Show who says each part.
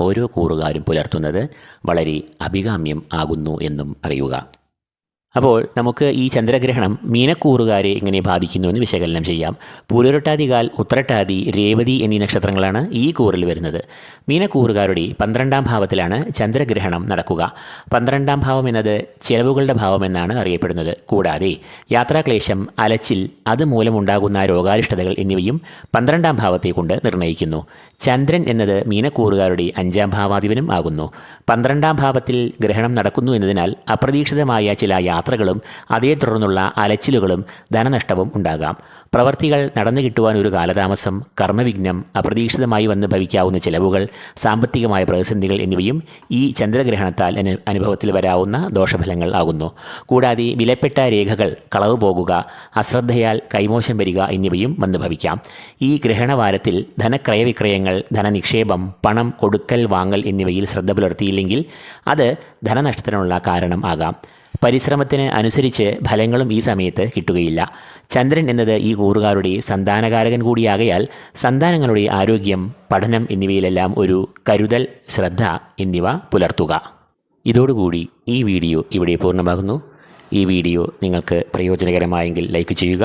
Speaker 1: ഓരോ കൂറുകാരും പുലർത്തുന്നത് വളരെ അഭികാമ്യം ആകുന്നു എന്നും അറിയുക. അപ്പോൾ നമുക്ക് ഈ ചന്ദ്രഗ്രഹണം മീനക്കൂറുകാരെ എങ്ങനെ ബാധിക്കുന്നു എന്ന് വിശകലനം ചെയ്യാം. പൂരുരട്ടാതികാൽ ഉത്രട്ടാതി രേവതി എന്നീ നക്ഷത്രങ്ങളാണ് ഈ കൂറിൽ വരുന്നത്. മീനക്കൂറുകാരുടെ പന്ത്രണ്ടാം ഭാവത്തിലാണ് ചന്ദ്രഗ്രഹണം നടക്കുക. പന്ത്രണ്ടാം ഭാവം എന്നത് ചെലവുകളുടെ ഭാവം എന്നാണ് അറിയപ്പെടുന്നത്. കൂടാതെ യാത്രാക്ലേശം അലച്ചിൽ അതുമൂലമുണ്ടാകുന്ന രോഗാരിഷ്ടതകൾ എന്നിവയും പന്ത്രണ്ടാം ഭാവത്തെ കൊണ്ട് നിർണയിക്കുന്നു ചന്ദ്രൻ എന്നത് മീനക്കൂറുകാരുടെ അഞ്ചാം ഭാവാധിപനും ആകുന്നു. പന്ത്രണ്ടാം ഭാവത്തിൽ ഗ്രഹണം നടക്കുന്നു എന്നതിനാൽ അപ്രതീക്ഷിതമായ ചില യാത്രകളും അതേ തുടർന്നുള്ള അലച്ചിലുകളും ധനനഷ്ടവും ഉണ്ടാകാം. പ്രവർത്തികൾ നടന്നു കിട്ടുവാൻ ഒരു കാലതാമസം കർമ്മവിഘ്നം അപ്രതീക്ഷിതമായി വന്ന് ഭവിക്കാവുന്ന ചിലവുകൾ സാമ്പത്തികമായ പ്രതിസന്ധികൾ എന്നിവയും ഈ ചന്ദ്രഗ്രഹണത്താൽ അനു അനുഭവത്തിൽ വരാവുന്ന ദോഷഫലങ്ങൾ ആകുന്നു. കൂടാതെ വിലപ്പെട്ട രേഖകൾ കളവ് പോകുക അശ്രദ്ധയാൽ കൈമോശം വരിക എന്നിവയും വന്ന് ഭവിക്കാം. ഈ ഗ്രഹണവാരത്തിൽ ധനക്രയവിക്രയങ്ങൾ ധനനിക്ഷേപം പണം കൊടുക്കൽ വാങ്ങൽ എന്നിവയിൽ ശ്രദ്ധ പുലർത്തിയില്ലെങ്കിൽ അത് ധനനഷ്ടത്തിനുള്ള കാരണം ആകാം. പരിശ്രമത്തിന് അനുസരിച്ച് ഫലങ്ങളും ഈ സമയത്ത് കിട്ടുകയില്ല. ചന്ദ്രൻ എന്നത് ഈ കൂറുകാരുടെ സന്താനകാരകൻ കൂടിയാകയാൽ സന്താനങ്ങളുടെ ആരോഗ്യം പഠനം എന്നിവയിലെല്ലാം ഒരു കരുതൽ ശ്രദ്ധ എന്നിവ പുലർത്തുക. ഇതോടുകൂടി ഈ വീഡിയോ ഇവിടെ പൂർണമാകുന്നു. ഈ വീഡിയോ നിങ്ങൾക്ക് പ്രയോജനകരമായെങ്കിൽ ലൈക്ക് ചെയ്യുക